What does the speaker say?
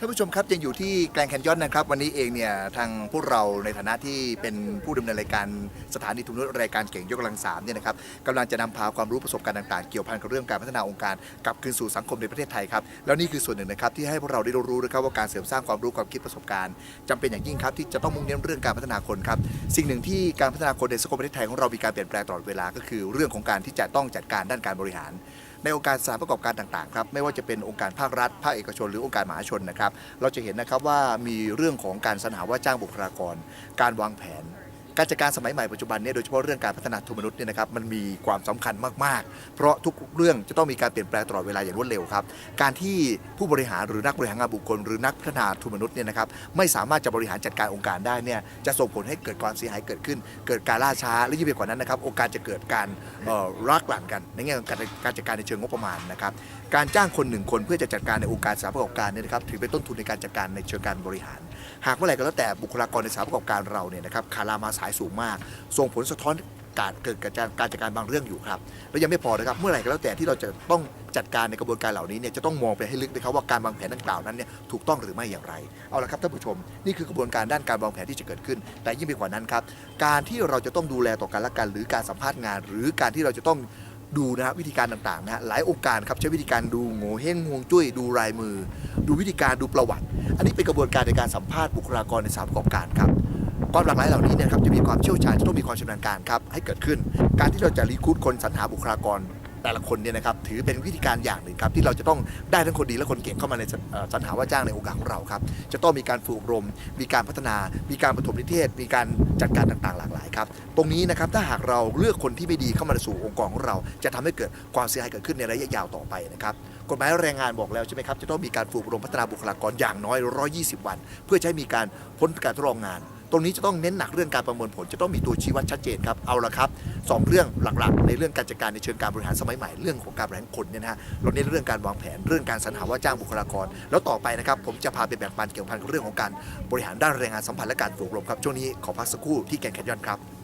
ท่านผู้ชมครับยังอยู่ที่แกลงแคนยอนนะครับ วันนี้เองเนี่ยทางพวกเราในฐานะที่เป็นผู้ดำเนินรายการสถานีทุนนุษรายการเก่งยกกำลังสามเนี่ยนะครับกำลังจะนำพาความรู้ประสบการณ์ต่างๆ เกี่ยวพันกับเรื่องการพัฒนาองค์การกลับคืนสู่สังคมในประเทศไทยครับแล้วนี่คือส่วนหนึ่งนะครับที่ให้พวกเราได้รู้นะครับว่าการเสริมสร้างความรู้ความคิดประสบการณ์จำเป็นอย่างยิ่งครับที่จะต้องมุ่งเน้นเรื่องการพัฒนาคนครับสิ่งหนึ่งที่การพัฒนาคนในสังคมประเทศไทยของเรามีการเปลี่ยนแปลงตลอดเวลาก็คือเรื่องของการที่จะต้องจัดการด้านการบริหาร ในองค์การสถานประกอบการต่างๆครับไม่ว่าจะเป็นองค์การภาครัฐภาคเอกชนหรือองค์การมหาชนนะครับ เราจะเห็นนะครับว่ามีเรื่องของการสรรหาว่าจ้างบุคลากร การวางแผน การจัดการสมัยใหม่ปัจจุบันเนี่ยโดยเฉพาะเรื่องการพัฒนาทุนมนุษย์เนี่ยนะครับมันมีความสำคัญมากๆ เพราะทุกเรื่องจะต้องมีการเปลี่ยนแปลงตลอดเวลาอย่างรวดเร็วครับ การที่ผู้บริหารหรือนักบริหารงานบุคคล หรือนักพัฒนาทุนมนุษย์เนี่ยนะครับไม่สามารถจะบริหารจัดการองค์การได้เนี่ยจะส่งผลให้เกิดความเสียหายเกิดขึ้น เกิดการล่าช้าและยิ่งไปกว่านั้นนะครับองค์การจะเกิดการรักหลั่นกันในแง่ของการการจัดการในเชิงงบประมาณนะครับการจ้างคนหนึ่งคนเพื่อจะจัดการในองค์การสถาประกอบการเนี่ยนะครับถือเป็นต้นทุนในการจัดการในเชิงการบริหาร หากเมื่อไหร่ก็แล้วแต่บุคลากรในสาประกอบการเราเนี่ยนะครับขาดรามาสายสูงมาก ส่งผลสะท้อนการเกิดการจัดการจัดการบางเรื่องอยู่ครับแล้วยังไม่พอนะครับเมื่อไหร่ก็แล้วแต่ที่เราจะต้องจัดการในกระบวนการเหล่านี้เนี่ยจะต้องมองไปให้ลึกนะครับว่าการวางแผนดังกล่าวนั้นเนี่ยถูกต้องหรือไม่อย่างไรเอาละครับท่านผู้ชม นี่คือกระบวนการด้านการวางแผนที่จะเกิดขึ้น แต่ยิ่งไปกว่านั้นครับการที่เราจะต้องดูแลต่อกันและกันหรือการสัมภาษณ์งาน หรือการที่เราจะต้องดูนะฮะวิธีการต่างๆนะฮะหลายองค์การครับใช้วิธีการดูโง่เฮงฮวงจุ้ยดูลายมือ ดูวิธีการดูประวัติ อันนี้เป็นกระบวนการในการสัมภาษณ์บุคลากรในสานประกอบการครับ ความหลากหลายเหล่านี้เนี่ยครับจะมีความเชี่ยวชาญจะต้องมีความชำนาญการครับให้เกิดขึ้น การที่เราจะรีคูดคนสรรหาบุคลากรแต่ละคนเนี่ยนะครับถือเป็นวิธีการอย่างหนึ่งครับที่เราจะต้องได้ทั้งคนดีและคนเก่งเข้ามาในสรรหาว่าจ้างในองค์การของเราครับจะต้องมีการฝึกอบรม มีการพัฒนา มีการปฐมนิเทศ มีการจัดการต่างๆ หลากหลายครับตรงนี้นะครับถ้าหากเราเลือกคนที่ไม่ดีเข้ามาสู่องค์กรของเรา จะทำให้เกิดความเสียหายเกิดขึ้นในระยะยาวต่อไปนะครับกฎหมายแรงงานบอกแล้วใช่ไหมครับจะต้องมีการฝึกอบรมพัฒนาบุคลากรอย่างน้อย 120 วัน เพื่อให้มีการพ้นการทดลองงาน ตรงนี้จะต้องเน้นหนักเรื่องการประเมินผล จะต้องมีตัวชี้วัดชัดเจนครับเอาละครับสองเรื่องหลักๆ ในเรื่องการจัดการในเชิงการบริหารสมัยใหม่เรื่องของการบริหารคนเนี่ยนะฮะเราเน้นเรื่องการวางแผนเรื่องการสรรหาว่าจ้างบุคลากร แล้วต่อไปนะครับผมจะพาไปแบ่งปันเกี่ยวพันกับเรื่องของการบริหารด้านแรงงานสัมพันธ์และการฝึกอบรมครับช่วงนี้ขอพักสักครู่ที่แกนแคนยอนครับ